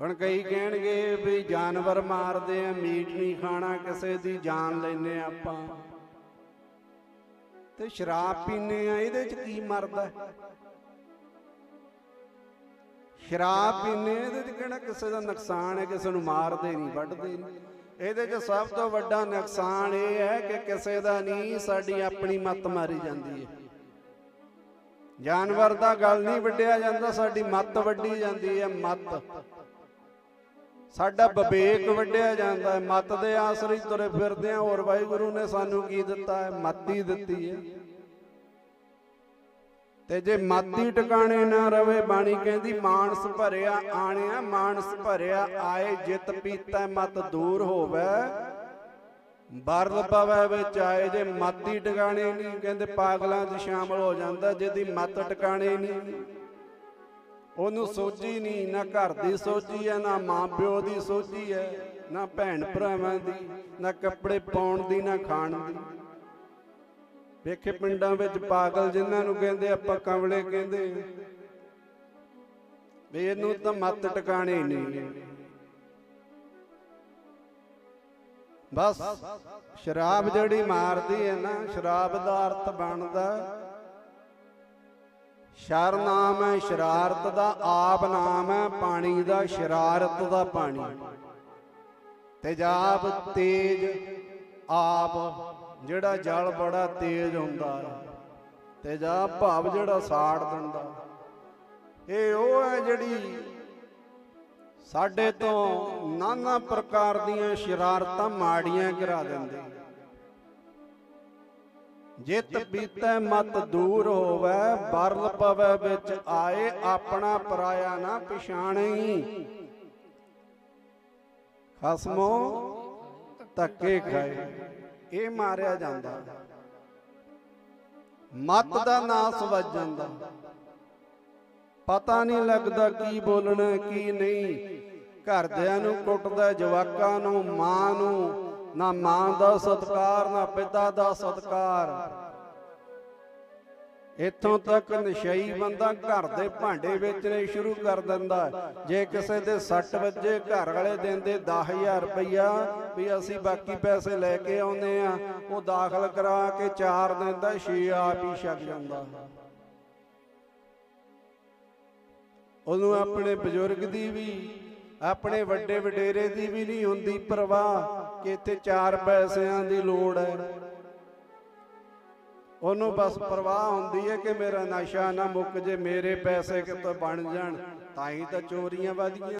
ਹੁਣ ਕਈ ਕਹਿਣਗੇ ਵੀ ਜਾਨਵਰ ਮਾਰਦੇ ਆ, ਮੀਟ ਨਹੀਂ ਖਾਣਾ, ਕਿਸੇ ਦੀ ਜਾਨ ਲੈਨੇ ਆ ਆਪਾਂ। ਤੇ ਸ਼ਰਾਬ ਪੀਨੇ ਆ, ਇਹਦੇ ਚ ਕੀ ਮਰਦਾ? ਹੈ? ਸ਼ਰਾਬ ਪੀਨੇ ਇਹਦੇ ਚ ਕਿਹੜਾ ਕਿਸੇ ਦਾ ਨੁਕਸਾਨ ਹੈ, ਕਿਸੇ ਨੂੰ ਮਾਰਦੇ ਨਹੀਂ, ਵੱਢਦੇ ਨਹੀਂ। ਇਹਦੇ ਚ ਸਭ ਤੋਂ ਵੱਡਾ ਨੁਕਸਾਨ ਇਹ ਹੈ ਕਿ ਕਿਸੇ ਦਾ ਨਹੀਂ, ਸਾਡੀ ਆਪਣੀ ਮੱਤ ਮਾਰੀ ਜਾਂਦੀ ਹੈ। ਜਾਨਵਰ ਦਾ ਗੱਲ ਨਹੀਂ ਵੱਢਿਆ ਜਾਂਦਾ, ਸਾਡੀ ਮੱਤ ਵੱਢੀ ਜਾਂਦੀ ਹੈ, ਮੱਤ। ਸਾਡਾ ਵਿਵੇਕ ਵੱਢਿਆ ਜਾਂਦਾ ਹੈ, ਮੱਤ ਦੇ ਆਸਰੇ ਤੁਰੇ ਫਿਰਦੇ ਆ ਹੋਰ ਵਾਹਿਗੁਰੂ ਨੇ ਸਾਨੂੰ ਕੀ ਦਿੱਤਾ ਹੈ? ਮੱਤ ਦਿੱਤੀ ਹੈ। ਤੇ ਜੇ ਮਾਤੀ ਟਿਕਾਣੇ ਨਾ ਰਵੇ, ਬਾਣੀ ਕਹਿੰਦੀ ਮਾਨਸ ਭਰਿਆ ਆਣਿਆ, ਮਾਨਸ ਭਰਿਆ ਆਏ, ਜਿਤ ਪੀਤਾ ਮਤ ਦੂਰ ਹੋਵੇ। ਬਰਲ ਪਵੇ ਵਿੱਚ ਆਏ, ਜੇ ਮਾਤੀ ਟਿਕਾਣੇ ਨਹੀਂ, ਕਹਿੰਦੇ ਪਾਗਲਾਂ 'ਚ ਸ਼ਾਮਲ ਹੋ ਜਾਂਦਾ, ਜਿਹਦੀ ਮਤ ਟਿਕਾਣੇ ਨਹੀਂ। ਉਹਨੂੰ ਸੋਚੀ ਨਹੀਂ ਨਾ ਘਰ ਦੀ ਸੋਚੀ ਹੈ ਨਾ ਮਾਂ ਪਿਓ ਦੀ ਸੋਚੀ ਹੈ ਨਾ ਭੈਣ ਭਰਾਵਾਂ ਦੀ, ਨਾ ਕੱਪੜੇ ਪਾਉਣ ਦੀ, ਨਾ ਖਾਣ ਦੀ। ਵੇਖੇ ਪਿੰਡਾਂ ਵਿੱਚ ਪਾਗਲ ਜਿਨ੍ਹਾਂ ਨੂੰ ਕਹਿੰਦੇ, ਆਪਾਂ ਕਮਲੇ ਕਹਿੰਦੇ। ਵੀ ਇਹਨੂੰ ਤਾਂ ਮੱਤ ਟਿਕਾਣੇ ਨਹੀਂ ਬਸ, ਸ਼ਰਾਬ ਜਿਹੜੀ ਮਾਰਦੀ ਹੈ ਨਾ, ਸ਼ਰਾਬ ਦਾ ਅਰਥ ਬਣਦਾ ਸ਼ਰ ਨਾਮ ਹੈ ਸ਼ਰਾਰਤ ਦਾ ਆਪ ਨਾਮ ਹੈ, ਪਾਣੀ ਦਾ ਸ਼ਰਾਰਤ ਦਾ ਪਾਣੀ। ਤੇਜਾਬ ਤੇਜ ਆਪ, ਜਿਹੜਾ ਜਲ ਬੜਾ ਤੇਜ਼ ਹੁੰਦਾ ਹੈ। ਤੇਜਾਬ ਭਾਵ ਜਿਹੜਾ ਸਾੜ ਦਿੰਦਾ ਇਹ ਉਹ ਹੈ ਜਿਹੜੀ ਸਾਡੇ ਤੋਂ ਨਾਨਾ ਪ੍ਰਕਾਰ ਦੀਆਂ ਸ਼ਰਾਰਤਾਂ ਮਾੜੀਆਂ ਕਰਾ ਦਿੰਦੇ ਜਿਤ ਬੀਤੈ ਮਤ ਦੂਰ ਹੋਵੇ ਬਰਲ ਪਵੇ ਵਿੱਚ ਆਏ ਆਪਣਾ ਪਰਾਇਆ ਨਾ ਪਛਾਣੀ। ਖਸਮੋ ਧੱਕੇ ਖਾਏ। ਇਹ ਮਾਰਿਆ ਜਾਂਦਾ। ਮਤ ਦਾ ਨਾਸ ਵੱਜ ਜਾਂਦਾ। ਪਤਾ ਨਹੀਂ ਲੱਗਦਾ ਕੀ ਬੋਲਣਾ ਕੀ ਨਹੀਂ। ਘਰਦਿਆਂ ਨੂੰ ਕੁੱਟਦਾ ਜਵਾਕਾਂ ਨੂੰ ਮਾਂ ਨੂੰ। ਨਾ ਮਾਂ ਦਾ ਸਤਕਾਰ, ਨਾ ਪਿਤਾ ਦਾ ਸਤਕਾਰ। ਇੱਥੋਂ ਤੱਕ ਨਸ਼ਈ ਬੰਦਾ ਘਰ ਦੇ ਭਾਂਡੇ ਵੇਚਣੇ ਸ਼ੁਰੂ ਕਰ ਦਿੰਦਾ ਜੇ ਕਿਸੇ ਦੇ 60 ਵਜੇ, ਘਰ ਵਾਲੇ ਦਿੰਦੇ 10000 ਰੁਪਈਆ ਵੀ ਅਸੀਂ ਬਾਕੀ ਪੈਸੇ ਲੈ ਕੇ ਆਉਨੇ ਆ ਉਹ ਦਾਖਲ ਕਰਾ ਕੇ 4 ਦਿਨ ਦਾ 6 ਆਪ ਹੀ ਛਕ ਜਾਂਦਾ। ਉਹਨੂੰ ਆਪਣੇ ਬਜ਼ੁਰਗ ਦੀ ਵੀ, ਆਪਣੇ ਵੱਡੇ ਵਡੇਰੇ ਦੀ ਵੀ ਨਹੀਂ ਹੁੰਦੀ ਪਰਵਾਹ। ਕਿ ਇੱਥੇ 4 ਪੈਸਿਆਂ ਦੀ ਲੋੜ ਹੈ। ਉਹਨੂੰ ਬਸ ਪਰਵਾਹ ਹੁੰਦੀ ਹੈ ਕਿ ਮੇਰਾ ਨਸ਼ਾ ਨਾ ਮੁੱਕ ਜੇ, ਮੇਰੇ ਪੈਸੇ ਕਿਤੋਂ ਬਣ ਜਾਣ, ਤਾਂ ਹੀ ਤਾਂ ਚੋਰੀਆਂ ਵਧੀਆਂ